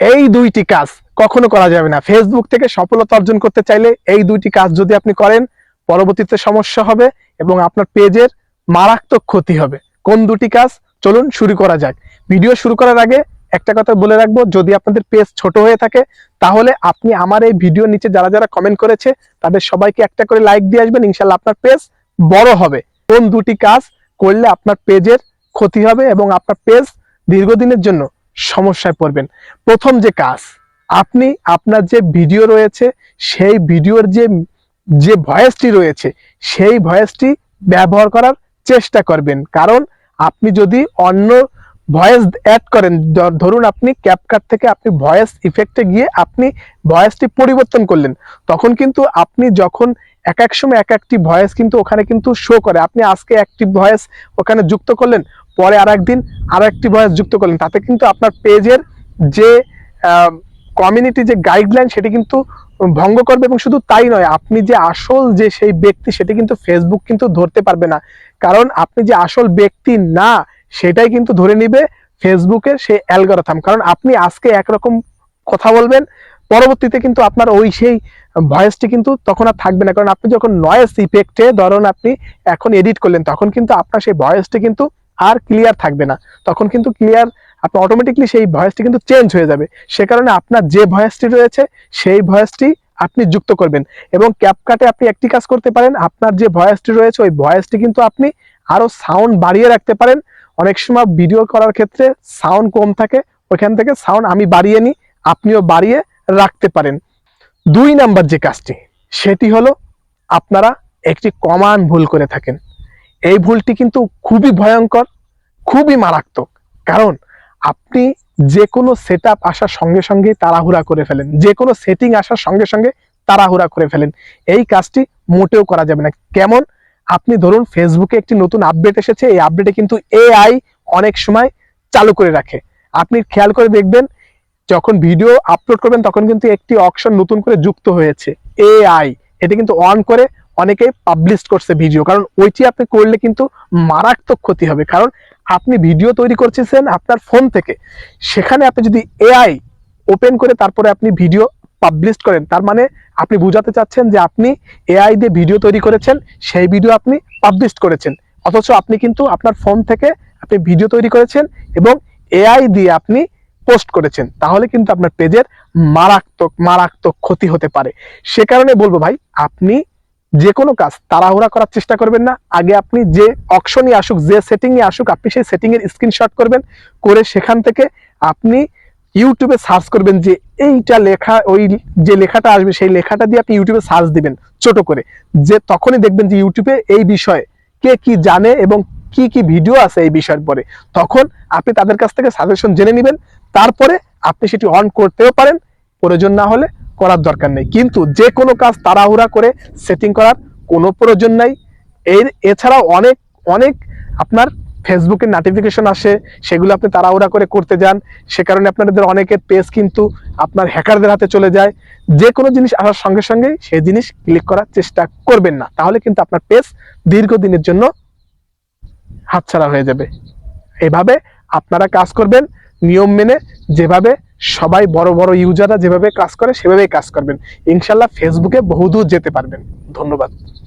এই দুইটি কাজ কখনো করা যাবে না। ফেসবুক থেকে সফলতা অর্জন করতে চাইলে এই দুইটি কাজ যদি আপনি করেন, পরবর্তীতে সমস্যা হবে এবং আপনার পেজের মারাত্মক ক্ষতি হবে। কোন দুটি কাজ? চলুন শুরু করা যাক। ভিডিও শুরু করার আগে একটা কথা বলে রাখব, যদি আপনাদের পেজ ছোট হয়ে থাকে, তাহলে আপনি আমার এই ভিডিও নিচে যারা যারা কমেন্ট করেছে, তাদের সবাইকে একটা করে লাইক দিয়ে আসবেন ইনশাল্লাহ আপনার পেজ বড় হবে। কোন দুটি কাজ করলে আপনার পেজের ক্ষতি হবে এবং আপনার পেজ দীর্ঘদিনের জন্য সমস্যায় পড়বেন। প্রথম যে কাজ, আপনি আপনার যে ভিডিও রয়েছে, সেই ভিডিওর যে যে ভয়েসটি রয়েছে, সেই ভয়েসটি ব্যবহার করার চেষ্টা করবেন। কারণ আপনি যদি অন্য ভয়েস অ্যাড করেন। ধরুন আপনি ক্যাপকাট থেকে আপনি ভয়েস ইফেক্টে গিয়ে আপনি ভয়েসটি পরিবর্তন করলেন। তখন কিন্তু আপনি যখন এক এক সময় এক একটি ভয়েস কিন্তু ওখানে কিন্তু শো করে। আপনি আজকে একটি ভয়েস ওখানে যুক্ত করলেন, পরে আর একদিন আর একটি ভয়েস যুক্ত করলেন। তাতে কিন্তু আপনার পেজের যে কমিউনিটি যে গাইডলাইন সেটি কিন্তু ভঙ্গ করবে এবং শুধু তাই নয়, আপনি যে আসল যে সেই ব্যক্তি সেটি কিন্তু ফেসবুক কিন্তু ধরতে পারবে না। কারণ আপনি যে আসল ব্যক্তি না সেটাই কিন্তু ধরে নিবে ফেসবুকের সেই অ্যালগোরাথাম। কারণ আপনি আজকে একরকম কথা বলবেন, পরবর্তীতে কিন্তু আপনার ওই সেই ভয়েসটি কিন্তু তখন আর থাকবে না। কারণ আপনি যখন নয়েস ইফেক্টে ধরুন আপনি এখন এডিট করলেন, তখন কিন্তু আপনার সেই ভয়েসটি কিন্তু আর ক্লিয়ার থাকবে না। তখন কিন্তু ক্লিয়ার আপনি অটোমেটিকলি সেই ভয়েসটি কিন্তু চেঞ্জ হয়ে যাবে। সে কারণে আপনার যে ভয়েসটি রয়েছে, সেই ভয়েসটি আপনি যুক্ত করবেন। এবং ক্যাপকাটে আপনি একটি কাজ করতে পারেন, আপনার যে ভয়েসটি রয়েছে, ওই ভয়েসটি কিন্তু আপনি আরও সাউন্ড বাড়িয়ে রাখতে পারেন। অনেক সময় ভিডিও করার ক্ষেত্রে সাউন্ড কম থাকে, ওইখান থেকে সাউন্ড আমি বাড়িয়ে নিই, আপনিও বাড়িয়ে রাখতে পারেন। দুই নাম্বার যে কাজটি, সেটি হলো আপনারা একটি কমান ভুল করে থাকেন। এই ভুলটি কিন্তু খুবই ভয়ঙ্কর, খুবই মারাত্মক। কারণ আপনি যে কোনো সেট আপ আসার সঙ্গে সঙ্গে তাড়াহুড়া করে ফেলেন। যে কোনো সেটিং আসার সঙ্গে সঙ্গে তাড়াহুড়া করে ফেলেন। এই কাজটি মোটেও করা যাবে না। কেমন? আপনি ধরুন ফেসবুকে একটি নতুন আপডেট এসেছে, এই আপডেটে কিন্তু এআই অনেক সময় চালু করে রাখে। আপনি খেয়াল করে দেখবেন, যখন ভিডিও আপলোড করবেন, তখন কিন্তু একটি অপশন নতুন করে যুক্ত হয়েছে এআই এটা কিন্তু অন করে অনেকে পাবলিশ করছে ভিডিও কারণ ওইটি আপনি করলে কিন্তু মারাত্মক ক্ষতি হবে। কারণ আপনি ভিডিও তৈরি করতেছেন আপনার ফোন থেকে। সেখানে আপনি যদি এআই ওপেন করে তারপরে আপনি ভিডিও পাবলিশ করেন। তার মানে আপনি বুঝাতে চাচ্ছেন যে আপনি এআই দিয়ে ভিডিও তৈরি করেছেন, সেই ভিডিও আপনি পাবলিশ করেছেন। অথচ আপনি কিন্তু আপনার ফোন থেকে আপনি ভিডিও তৈরি করেছেন এবং এআই দিয়ে আপনি পোস্ট করেছেন। তাহলে কিন্তু আপনার পেজের মারাত্মক মারাত্মক ক্ষতি হতে পারে। সে কারণে বলব ভাই, আপনি যে কোনো কাজ তাড়াহুড়া করার চেষ্টা করবেন না। আগে আপনি যে অপশনই আসুক, যে সেটিংয়ে আসুক, আপনি সেই সেটিংয়ের স্ক্রিনশট করবেন, করে সেখান থেকে আপনি ইউটিউবে সার্চ করবেন যে এইটা লেখা, ওই যে লেখাটা আসবে, সেই লেখাটা দিয়ে আপনি ইউটিউবে সার্চ দিবেন, ছোট করে। যে তখনই দেখবেন যে ইউটিউবে এই বিষয়ে কে কি জানে এবং কি কি ভিডিও আছে এই বিষয়ের পরে। তখন আপনি তাদের কাছ থেকে সাজেশন জেনে নেবেন, তারপরে আপনি সেটি অন করতেও পারেন, প্রয়োজন না হলে করার দরকার নেই। কিন্তু যে কোনো কাজ তাড়াহুড়া করে সেটিং করার কোনো প্রয়োজন নাই। এর, এছাড়াও অনেক অনেক আপনার ফেসবুকের নোটিফিকেশন আসে, সেগুলো আপনি তাড়াহুড়া করে করতে যান। সে কারণে আপনাদের অনেকের পেজ কিন্তু আপনার হ্যাকারদের হাতে চলে যায়। যে কোনো জিনিস আসার সঙ্গে সঙ্গেই সেই জিনিস ক্লিক করার চেষ্টা করবেন না। তাহলে কিন্তু আপনার পেজ দীর্ঘদিনের জন্য হাতছাড়া হয়ে যাবে। এভাবে আপনারা কাজ করবেন, নিয়ম মেনে যেভাবে সবাই বড় বড় ইউজাররা যেভাবে কাজ করে, সেভাবেই কাজ করবেন। ইনশাল্লাহ ফেসবুকে বহুদূর যেতে পারবেন। ধন্যবাদ।